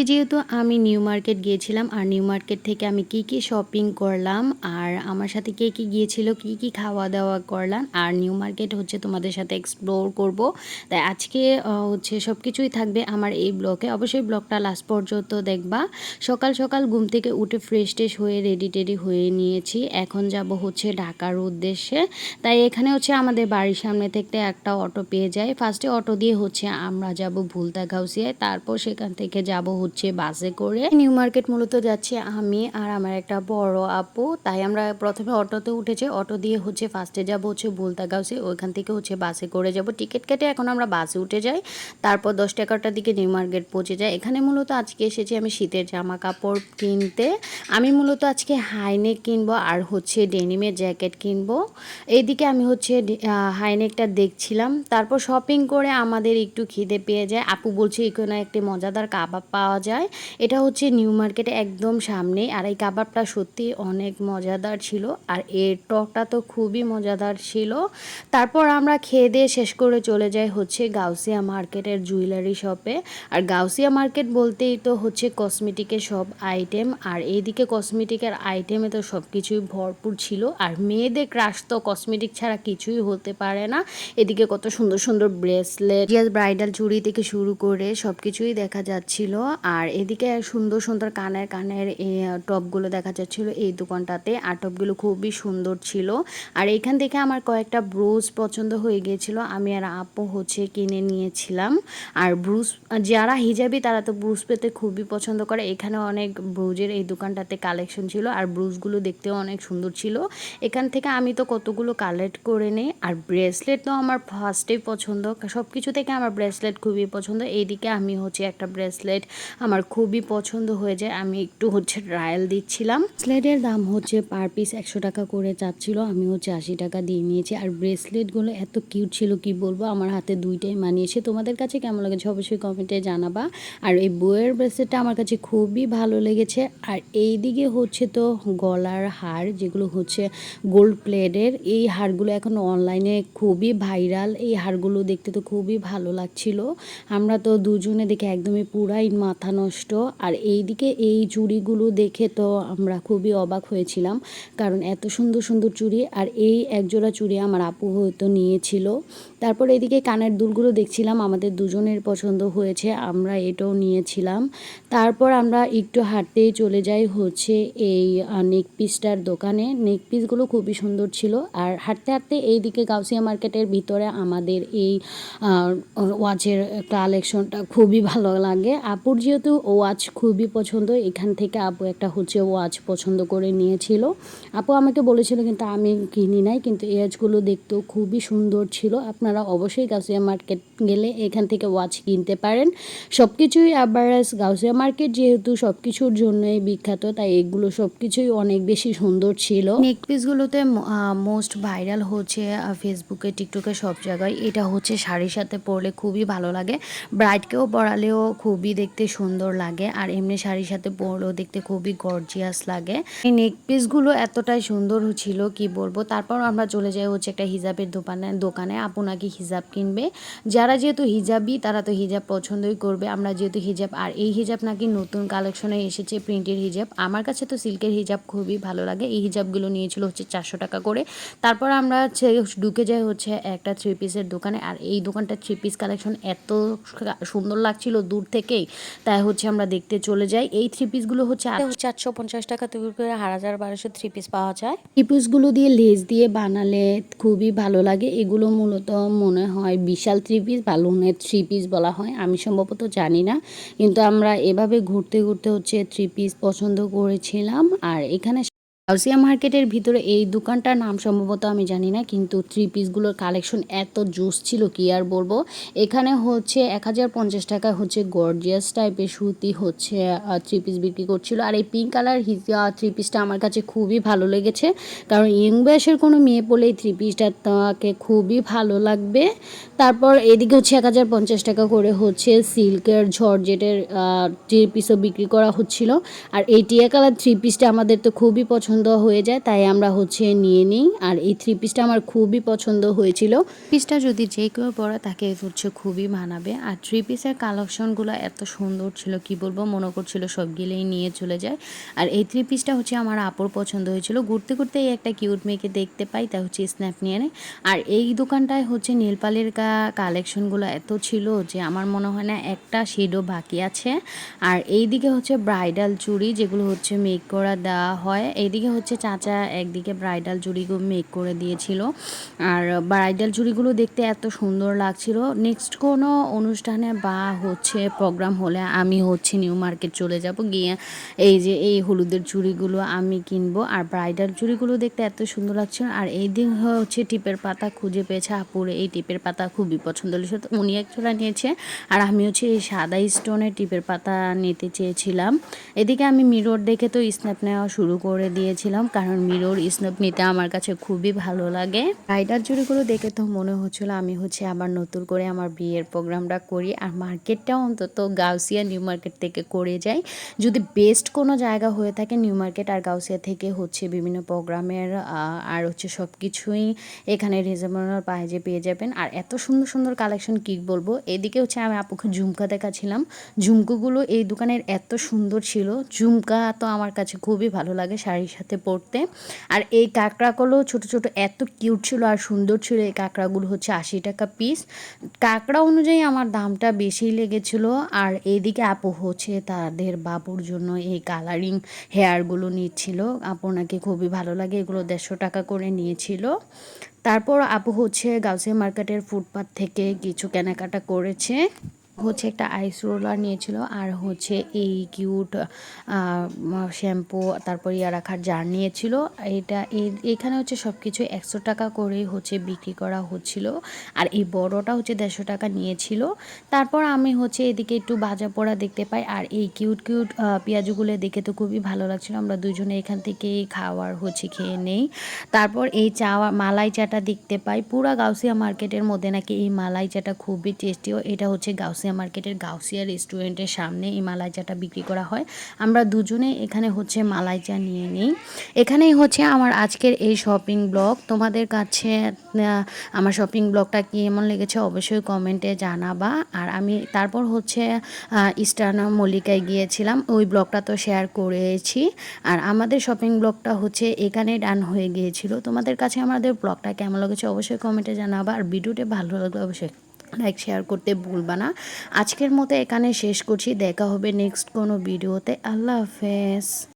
আজকে যেহেতু আমি নিউ মার্কেট গিয়েছিলাম, আর নিউ মার্কেট থেকে আমি কি কি শপিং করলাম, আর আমার সাথে কে কি গিয়েছিল, কি কি খাওয়া দাওয়া করলাম, আর নিউ মার্কেট হচ্ছে তোমাদের সাথে এক্সপ্লোর করব। তাই আজকে হচ্ছে সব কিছুই থাকবে আমার এই ব্লগে। অবশ্যই ব্লগটা লাস্ট পর্যন্ত দেখবা। সকাল সকাল ঘুম থেকে উঠে ফ্রেশ ট্রেশ হয়ে রেডি টেডি হয়ে নিয়েছি। এখন যাব হচ্ছে ঢাকার উদ্দেশ্যে। তাই এখানে হচ্ছে আমাদের বাড়ির সামনে থেকে একটা অটো পেয়ে যায় ফার্স্টে অটো দিয়ে হচ্ছে আমরা যাব ভুলতা ঘাউসিয়ায় তারপর সেখান থেকে যাব হচ্ছে বাসে করে। নিউ মার্কেট মূলত যাচ্ছি আমি আর আমার একটা বড় আপু। তাই আমরা প্রথমে অটোতে উঠেছি। অটো দিয়ে হচ্ছে ফার্স্টে যাব হচ্ছে ভুলতা গাউসে ওইখান থেকে হচ্ছে বাসে করে যাব। টিকিট কেটে এখন আমরা বাসে উঠে যাই। তারপর দশ এগারোটার দিকে নিউ মার্কেট পৌঁছে যাই। এখানে মূলত আজকে এসেছি আমি শীতের জামা কাপড় কিনতে। আমি মূলত আজকে হাইনেক কিনবো আর হচ্ছে ডেনিমের জ্যাকেট কিনবো। এইদিকে আমি হচ্ছে হাইনেকটা দেখছিলাম। তারপর শপিং করে আমাদের একটু খিদে পেয়ে যায়। আপু বলছে, এখানে একটি মজাদার কাবাব পাওয়া যায়। এটা হচ্ছে নিউ মার্কেটে একদম সামনে আর এই কাবাবটা সত্যি অনেক মজাদার ছিল। আর এর টকটা তো খুবই মজাদার ছিল। তারপর আমরা খেয়ে দিয়ে শেষ করে চলে যাই হচ্ছে গাউসিয়া মার্কেটের জুয়েলারি শপে আর গাউসিয়া মার্কেট বলতেই তো হচ্ছে কসমেটিকের সব আইটেম আর এইদিকে কসমেটিকের আইটেমে তো সব কিছুই ভরপুর ছিল। আর মেয়েদের ক্রাশ তো কসমেটিক ছাড়া কিছুই হতে পারে না। এদিকে কত সুন্দর সুন্দর ব্রেসলেট ব্রাইডাল চুড়ি থেকে শুরু করে সব কিছুই দেখা যাচ্ছিল। আর এদিকে সুন্দর সুন্দর কানের কানের টপগুলো দেখা যাচ্ছিল এই দোকানটাতে। আর টপগুলো খুবই সুন্দর ছিল। আর এখান থেকে আমার কয়েকটা ব্রুজ পছন্দ হয়ে গিয়েছিল। আমি আর আপু হচ্ছে কিনে নিয়েছিলাম। আর ব্রুজ, যারা হিজাবি তারা তো ব্রুজ পেতে খুবই পছন্দ করে। এখানে অনেক ব্রুজের এই দোকানটাতে কালেকশন ছিল। আর ব্রুজগুলো দেখতেও অনেক সুন্দর ছিল। এখান থেকে আমি তো কতগুলো কালেক্ট করে নিই। আর ব্রেসলেট তো আমার ফার্স্টেই পছন্দ। সব কিছু থেকে আমার ব্রেসলেট খুবই পছন্দ। এইদিকে আমি হচ্ছে একটা ব্রেসলেট আমার খুবই পছন্দ হয়ে যায়। আমি একটু হচ্ছে ট্রায়াল দিচ্ছিলাম। ব্রেসলেটের দাম হচ্ছে পার পিস একশো টাকা করে চাচ্ছিল। আমি হচ্ছে আশি টাকা দিয়ে নিয়েছি। আর ব্রেসলেটগুলো এত কিউট ছিল, কি বলব? আমার হাতে দুইটাই মানিয়েছে। তোমাদের কাছে কেমন লেগেছে অবশ্যই কমেন্টে জানাবা। আর এই বইয়ের ব্রেসলেটটা আমার কাছে খুবই ভালো লেগেছে। আর এই দিকে হচ্ছে তো গলার হার, যেগুলো হচ্ছে গোল্ড প্লেডের এই হারগুলো এখন অনলাইনে খুবই ভাইরাল এই হারগুলো দেখতে তো খুবই ভালো লাগছিল। আমরা তো দুজনে দেখে একদমই পুরাই মাথা নষ্ট। আর এইদিকে এই চুড়িগুলো দেখে তো আমরা খুবই অবাক হয়েছিলাম, কারণ এত সুন্দর সুন্দর চুড়ি। আর এই একজোড়া চুড়ি আমার আপু হয়তো নিয়েছিল। তারপর এদিকে কানের দুলগুলো দেখছিলাম, আমাদের দুজনের পছন্দ হয়েছে, আমরা এটাও নিয়েছিলাম। তারপর আমরা একটু হাঁটতেই চলে যাই হচ্ছে এই নেক পিসটার দোকানে। নেক পিসগুলো খুবই সুন্দর ছিল। আর হাঁটতে হাঁটতে এইদিকে গাউসিয়া মার্কেটের ভিতরে আমাদের এই ওয়াচের কালেকশনটা খুবই ভালো লাগে। আপুর যেহেতু ওয়াচ খুবই পছন্দ, এখান থেকে আপু একটা হচ্ছে ওয়াচ পছন্দ করে নিয়েছিল। আপু আমাকে বলেছিল কিন্তু আমি কিনি নাই, কিন্তু এই ওয়াচগুলো দেখতেও খুবই সুন্দর ছিল। আপনারা অবশ্যই গাউসিয়া মার্কেট গেলে এখান থেকে ওয়াচ কিনতে পারেন। সব কিছুই আবার গাউসিয়া মার্কেট যেহেতু সব কিছুর জন্যই বিখ্যাত, তাই এগুলো সব কিছুই অনেক বেশি সুন্দর ছিল। নেক পিসগুলোতে মোস্ট ভাইরাল হচ্ছে ফেসবুকে, টিকটকে সব জায়গায়। এটা হচ্ছে শাড়ির সাথে পরলে খুবই ভালো লাগে। ব্রাইডকেও পরালেও খুবই দেখতে সুন্দর লাগে আর এমনি শাড়ির সাথে পরলেও দেখতে খুবই গর্জিয়াস লাগে। এই নেক পিসগুলো এতটাই সুন্দর ছিল, কি বলব? তারপর আমরা চলে যাই হচ্ছে একটা হিজাবের দোকানে দোকানে। আপু নাকি হিজাব কিনবে। যারা যেহেতু হিজাবই তারা তো হিজাব পছন্দই করবে। আমরা যেহেতু হিজাব, আর এই হিজাব নাকি নতুন কালেকশনে এসেছে প্রিন্টের হিজাব। আমার কাছে তো সিল্কের হিজাব খুবই ভালো লাগে। এই হিজাবগুলো নিয়েছিল হচ্ছে চারশো টাকা করে। তারপর আমরা ঢুকে যাই হচ্ছে একটা থ্রি পিসের দোকানে। আর এই দোকানটা থ্রি পিস কালেকশন এত সুন্দর লাগছিল দূর থেকেই। তাই হচ্ছে আমরা দেখতে চলে যাই। এই থ্রি পিসগুলো হচ্ছে চারশো পঞ্চাশ টাকা তৈরি করে হাজার বারোশো থ্রি পিস পাওয়া যায়। থ্রি পিসগুলো দিয়ে লেস দিয়ে বানালে খুবই ভালো লাগে। এগুলো মূলত মনে হয় বিশাল থ্রি পিস বা লোনের থ্রি পিস বলা হয়। আমি সম্ভবত জানি না। কিন্তু আমরা এভাবে ঘুরতে ঘুরতে হচ্ছে থ্রি পিস পছন্দ করেছিলাম। আর এখানে গাউসিয়া মার্কেটের ভিতরে এই দোকানটার নাম সম্ভবত আমি জানি না, কিন্তু থ্রি পিসগুলোর কালেকশন এত জুস ছিল, কি আর বলব? এখানে হচ্ছে এক হাজার পঞ্চাশ টাকা হচ্ছে গর্জিয়াস টাইপের সুতি হচ্ছে থ্রি পিস বিক্রি করছিল। আর এই পিঙ্ক কালার থ্রি পিসটা আমার কাছে খুবই ভালো লেগেছে। কারণ ইয়ং বয়সের কোনো মেয়ে পরলে এই থ্রি পিসটা তাকে খুবই ভালো লাগবে। তারপর এদিকে হচ্ছে এক হাজার পঞ্চাশ টাকা করে হচ্ছে সিল্কের জর্জেটের থ্রি পিসও বিক্রি করা হচ্ছিল। আর এই টিয়া কালার থ্রি পিসটা আমাদের তো খুবই পছন্দ পছন্দ হয়ে যায়, তাই আমরা হচ্ছে নিয়ে নিই। আর এই থ্রি পিসটা আমার খুবই পছন্দ হয়েছিল। পিসটা যদি যে কেউ পরে তাকে হচ্ছে খুবই মানাবে। আর থ্রি পিসের কালেকশনগুলো এত সুন্দর ছিল, কি বলব, মনে করছিল সব গিলেই নিয়ে চলে যায়। আর এই থ্রি পিসটা হচ্ছে আমার আপুর পছন্দ হয়েছিল। ঘুরতে ঘুরতে এই একটা কিউট মেয়েকে দেখতে পাই, তা হচ্ছে স্ন্যাপ নিয়ে নেয়। আর এই দোকানটায় হচ্ছে নীলপালের কালেকশনগুলো এত ছিল যে আমার মনে হয় না একটা শেডও বাকি আছে। আর এইদিকে হচ্ছে ব্রাইডাল চুড়ি, যেগুলো হচ্ছে মেক করা দেওয়া হয়। এইদিকে হচ্ছে চাচা একদিকে ব্রাইডাল চুড়িগুলো মেক করে দিয়েছিল আর ব্রাইডাল চুড়িগুলো দেখতে এত সুন্দর লাগছিল। নেক্সট কোনো অনুষ্ঠানে বা হচ্ছে প্রোগ্রাম হলে আমি হচ্ছে নিউ মার্কেট চলে যাব, গিয়ে এই যে এই হলুদের চুড়িগুলো আমি কিনবো আর ব্রাইডাল চুড়িগুলো দেখতে এত সুন্দর লাগছিল আর এই দিন হচ্ছে টিপের পাতা খুঁজে পেয়েছে আপুরে, এই টিপের পাতা খুবই পছন্দ হয়েছে তো উনি এক চোলা নিয়েছে আর আমি হচ্ছে এই সাদা স্টোনের টিপের পাতা নিতে চেয়েছিলাম। এদিকে আমি মিরর দেখে তো স্ন্যাপ নেওয়া শুরু করে দিয়েছিলাম কারণ মিরর স্ন্যাপ নিতে আমার কাছে খুবই ভালো লাগে। ব্রাইডাল চুড়িগুলো দেখে তো মনে হচ্ছিল আমি হচ্ছে আবার নতুন করে আমার বিয়ের প্রোগ্রামটা করি, আর মার্কেটটা অন্তত গাউসিয়া, নিউ মার্কেট থেকে করে যাই। যদি বেস্ট কোনো জায়গা হয়ে থাকে, নিউ মার্কেট আর গাউসিয়া থেকে হচ্ছে বিভিন্ন প্রোগ্রামের আর হচ্ছে সব কিছুই এখানে রিজনেবল প্রাইজে পেয়ে যাবেন। আর এত সুন্দর সুন্দর কালেকশন কী বলব? এদিকে হচ্ছে আমি আপুকে ঝুমকা দেখাচ্ছিলাম। ঝুমকোগুলো এই দোকানের এত সুন্দর ছিল। ঝুমকা তো আমার কাছে খুবই ভালো লাগে, শাড়ির সাথে পরতে আর এই কাঁকড়াগুলো ছোট ছোট এত কিউট ছিল আর সুন্দর ছিল, এই কাঁকড়াগুলো হচ্ছে আশি টাকা পিস কাঁকড়া অনুযায়ী আমার দামটা বেশি লেগেছিল। আর এইদিকে আপু হচ্ছে তাদের বাবুর জন্য এই কালারিং হেয়ারগুলো নিচ্ছিল। আপু নাকি খুবই ভালো লাগে, এগুলো দেড়শো টাকা করে নিয়েছিল। তারপর আপু হচ্ছে গাউসিয়া মার্কেটের ফুটপাথ থেকে কিছু কেনাকাটা করেছে। হচ্ছে একটা আইস রোলার নিয়েছিল আর হচ্ছে এই কিউট শ্যাম্পু তারপর ইয়া রাখার জার নিয়েছিল। এটা এখানে হচ্ছে সব কিছু একশো টাকা করে হচ্ছে বিক্রি করা হচ্ছিল। আর এই বড়টা হচ্ছে দেড়শো টাকা নিয়েছিল। তারপর আমি হচ্ছে এদিকে একটু বাজা পোড়া দেখতে পাই আর এই কিউট কিউট পেঁয়াজগুলো দেখে তো খুবই ভালো লাগছিল। আমরা দুজনে এখান থেকেই খাওয়ার হচ্ছে খেয়ে নেই। তারপর এই চা মালাই চাটা দেখতে পাই। পুরা গাউসিয়া মার্কেটের মধ্যে নাকি এই মালাই চাটা খুবই টেস্টিও এটা হচ্ছে গাউসিয়া গাউসিয়া মার্কেটের গাউসিয়া রেস্টুরেন্টের সামনে এই মালাইচাটা বিক্রি করা হয়। আমরা দুজনে এখানে হচ্ছে মালাইচা নিয়ে নিই। এখানেই হচ্ছে আমার আজকের এই শপিং ব্লগ। তোমাদের কাছে আমার শপিং ব্লগটা কি এমন লেগেছে অবশ্যই কমেন্টে জানাবা। আর আমি তারপর হচ্ছে ইস্টার্ন মল্লিকায় গিয়েছিলাম। ওই ব্লগটা তো শেয়ার করেছি। আর আমাদের শপিং ব্লগটা হচ্ছে এখানে ডান হয়ে গিয়েছিল। তোমাদের কাছে আমাদের ব্লগটা কেমন লেগেছে অবশ্যই কমেন্টে জানাবা। আর ভিডিওটা ভালো লাগলে অবশ্যই লাইক শেয়ার করতে ভুলবা না। আজকের মতো এখানে শেষ করছি। দেখা হবে নেক্সট কোনো ভিডিওতে আল্লাহ হাফেজ।